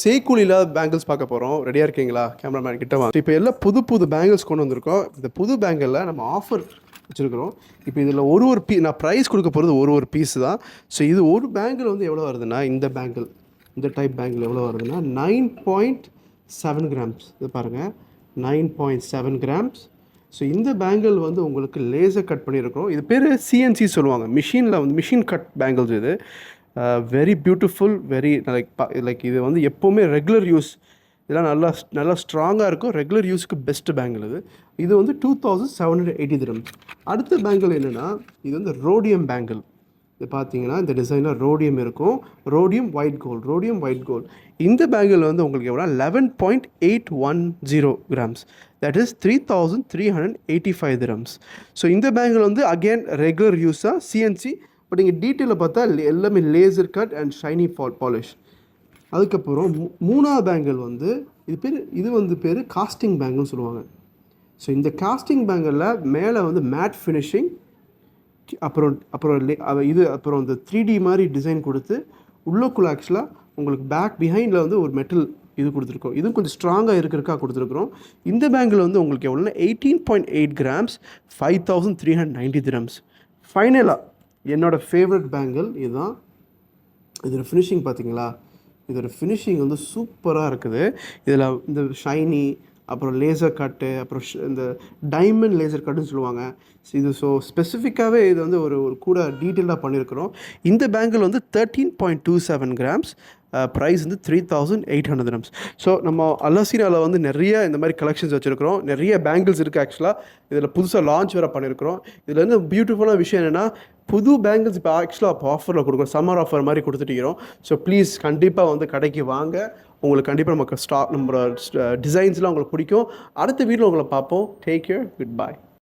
சேக்கூலி இல்லாத பேங்கிள்ஸ் பார்க்க போகிறோம் ரெடியாக இருக்கீங்களா? கேமராமேன் கிட்ட வாங்க இப்போ எல்லாம் புது புது பேங்கிள்ஸ் கொண்டு வந்திருக்கோம். இந்த புது பேங்கிளில் நம்ம ஆஃபர் வச்சுருக்கிறோம். இப்போ இதில் ஒரு ஒரு பீ நான் ப்ரைஸ் கொடுக்க போகிறது ஒரு ஒரு பீஸ் தான். ஸோ இது ஒரு பேங்கிள் வந்து எவ்வளோ வருதுன்னா இந்த பேங்கிள் இந்த டைப் பேங்கிள் எவ்வளோ வருதுன்னா நைன் பாயிண்ட் செவன் கிராம்ஸ் இது பாருங்கள் nine point seven grams so இந்த பேங்கிள் வந்து உங்களுக்கு லேசர் கட் பண்ணியிருக்கோம் இது பேர் சிஎன்சி சொல்லுவாங்க. மிஷினில் வந்து மிஷின் கட் பேங்கிள்ஸ் இது. Very beautiful very like like இது வந்து எப்போவுமே ரெகுலர் யூஸ் இதெல்லாம் நல்லா நல்லா ஸ்ட்ராங்காக இருக்கும். ரெகுலர் யூஸ்க்கு பெஸ்ட்டு பேங்கிள் இது இது வந்து two thousand seven hundred eighty dirham அடுத்த பேங்கிள் என்னென்னா இது வந்து ரோடியம் பேங்கிள் இது பார்த்தீங்கன்னா இந்த டிசைனில் ரோடியம் இருக்கும். Rhodium white gold rhodium white gold இந்த பேங்கில் வந்து உங்களுக்கு எவ்வளோ eleven point eight one zero grams that is three thousand three hundred eighty five grams so இந்த பேங்கில் வந்து அகெயின் ரெகுலர் யூஸாக சிஎன்சி பட் இங்கே டீட்டெயிலில் பார்த்தா எல்லாமே laser cut and shiny full polish அதுக்கப்புறம் மூணாவது பேங்கிள் வந்து இது பேர் இது வந்து பேர் காஸ்டிங் பேங்கிள்னு சொல்லுவாங்க. ஸோ இந்த காஸ்டிங் பேங்கிளில் மேலே வந்து மேட் ஃபினிஷிங் அப்புறம் அப்புறம் இது அப்புறம் இந்த த்ரீ டி மாதிரி டிசைன் கொடுத்து உள்ளக்குள்ளே ஆக்சுவலாக உங்களுக்கு பேக் பிஹைண்டில் வந்து ஒரு மெட்டல் இது கொடுத்துருக்கோம். இதுவும் கொஞ்சம் ஸ்ட்ராங்காக இருக்கிறக்கா கொடுத்துருக்குறோம். இந்த பேங்கில் வந்து உங்களுக்கு எவ்வளோன்னா eighteen point eight grams five thousand three hundred ninety grams ஃபைனலாக என்னோட ஃபேவரட் பேங்கிள் இதுதான். இதோட ஃபினிஷிங் பார்த்தீங்களா இதோட ஃபினிஷிங் வந்து சூப்பராக இருக்குது. இதில் இந்த ஷைனி அப்புறம் லேசர் கட்டு அப்புறம் ஷ- இந்த டைமண்ட் லேசர் கட்டுன்னு சொல்லுவாங்க. இது ஸோ ஸ்பெசிஃபிக்காகவே இது வந்து ஒரு ஒரு கூட டீட்டெயிலாக பண்ணியிருக்கிறோம் இந்த பேங்கிள் வந்து thirteen point two seven grams price வந்து three thousand eight hundred grams so நம்ம அலசீனாவில் வந்து நிறைய இந்த மாதிரி கலெக்ஷன்ஸ் வச்சுருக்கிறோம். நிறைய பேங்கிள்ஸ் இருக்குது ஆக்சுவலாக இதில் புதுசாக லான்ச் வேறு பண்ணியிருக்கிறோம் இதில் வந்து பியூட்டிஃபுல்லான விஷயம் என்னென்னா புது பேங்கிள்ஸ் இப்போ ஆக்சுவலாக இப்போ ஆஃபரில் கொடுக்குறோம் சம்மர் ஆஃபர் மாதிரி கொடுத்துட்டு ஸோ ப்ளீஸ் கண்டிப்பாக வந்து கடைக்கு வாங்க. உங்களுக்கு கண்டிப்பாக நமக்கு ஸ்டாக் நம்ம டிசைன்ஸ்லாம் உங்களுக்கு பிடிக்கும். அடுத்த வீட்டில் உங்களை பார்ப்போம். டேக் கேர் குட் பாய்